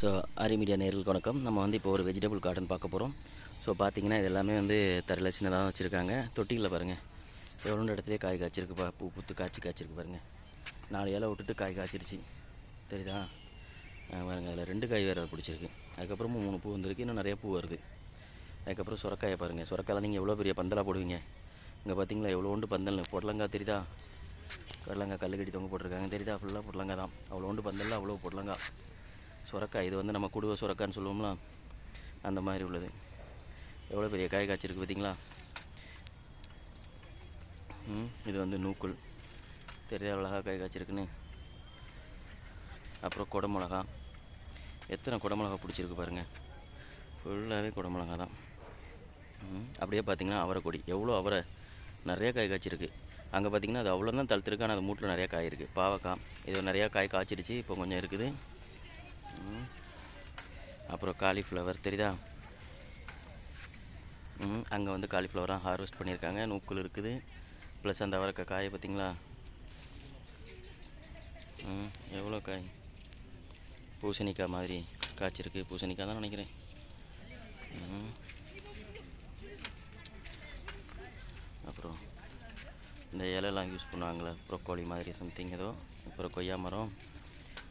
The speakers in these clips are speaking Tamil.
ஸோ ஆரி மீடியா நேர்களுக்கு வணக்கம். நம்ம வந்து இப்போ ஒரு வெஜிடபிள் கார்டன் பார்க்க போகிறோம் ஸோ பார்த்தீங்கன்னா இது எல்லாமே வந்து தரையில் சின்னதாக வச்சுருக்காங்க. தொட்டிகளில் பாருங்கள் எவ்வளோ இடத்துலேயே காய் காய்ச்சிருக்குப்பா பூ பூத்து காய்ச்சி காய்ச்சிருக்கு பாருங்கள் நாலு இலை விட்டுட்டு காய் காய்ச்சிருச்சு. தெரியுதா? பாருங்கள் அதில் ரெண்டு காய் வேறு பிடிச்சிருக்கு. அதுக்கப்புறமும் மூணு பூ வந்திருக்கு. இன்னும் நிறைய பூ வருது. அதுக்கப்புறம் சுரக்காயை பாருங்கள் சுரக்காயில் நீங்கள் எவ்வளோ பெரிய பந்தலாக போடுவீங்க? இங்கே பார்த்தீங்களா எவ்வளோண்டு பந்தல்? பொடலங்காய் தெரியுதா? கடலங்காய் கல்லு கட்டி தொங்க போட்டிருக்காங்க. தெரியுதா? ஃபுல்லாக பொடலங்காய் தான். அவ்வளோண்டு பந்தலில் அவ்வளோ பொடலங்காய். சுரக்காய் இது வந்து நம்ம குடுவை சுரக்கான்னு சொல்லுவோம்ல அந்த மாதிரி உள்ளது. எவ்வளோ பெரிய காய் காய்ச்சிருக்கு பார்த்தீங்களா? இது வந்து நூக்குள் தெரிய அழகாக காய் காய்ச்சிருக்குன்னு. அப்புறம் குடமிளகா. எத்தனை குடமிளகா பிடிச்சிருக்கு பாருங்கள் ஃபுல்லாகவே குடமிளகா தான். அப்படியே பார்த்தீங்கன்னா அவரைக்கொடி. எவ்வளோ அவரை நிறைய காய் காய்ச்சிருக்கு. அங்கே பார்த்தீங்கன்னா அது அவ்வளோ தான் தழுத்துருக்கு ஆனால் அது மூட்டில் நிறையா காய் இருக்குது பாவக்காய் இது நிறையா காய் காய்ச்சிருச்சு இப்போ கொஞ்சம் இருக்குது. அப்புறம் காலிஃப்ளவர் தெரியுதா? ம் அங்கே வந்து காலிஃப்ளவராக ஹார்வெஸ்ட் பண்ணியிருக்காங்க. நூக்குள் இருக்குது. ப்ளஸ் அந்த அவரக்காய் காயை பார்த்தீங்களா ம் எவ்வளோ காய்? பூசணிக்காய் மாதிரி காய்ச்சிருக்கு. பூசணிக்காய் தான் நினைக்கிறேன். அப்புறம் இந்த இலையெல்லாம் யூஸ் பண்ணுவாங்களே ப்ரொக்கோலி மாதிரி சம்திங் ஏதோ. அப்புறம் கொய்யா மரம்.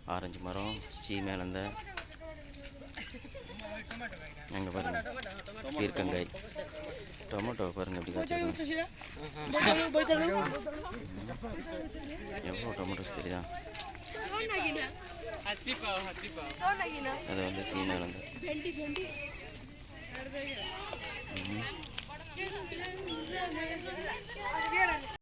ஆரஞ்சு மரம் சீமேலந்த அங்கே பாருங்க. பீர்க்கங்காய் டொமேட்டோ பாருங்க காய்ச்சிருக்காங்க எவ்வளோ டொமேட்டோஸ் தெரியுதா? அது வந்து சீமேலந்த भेंडी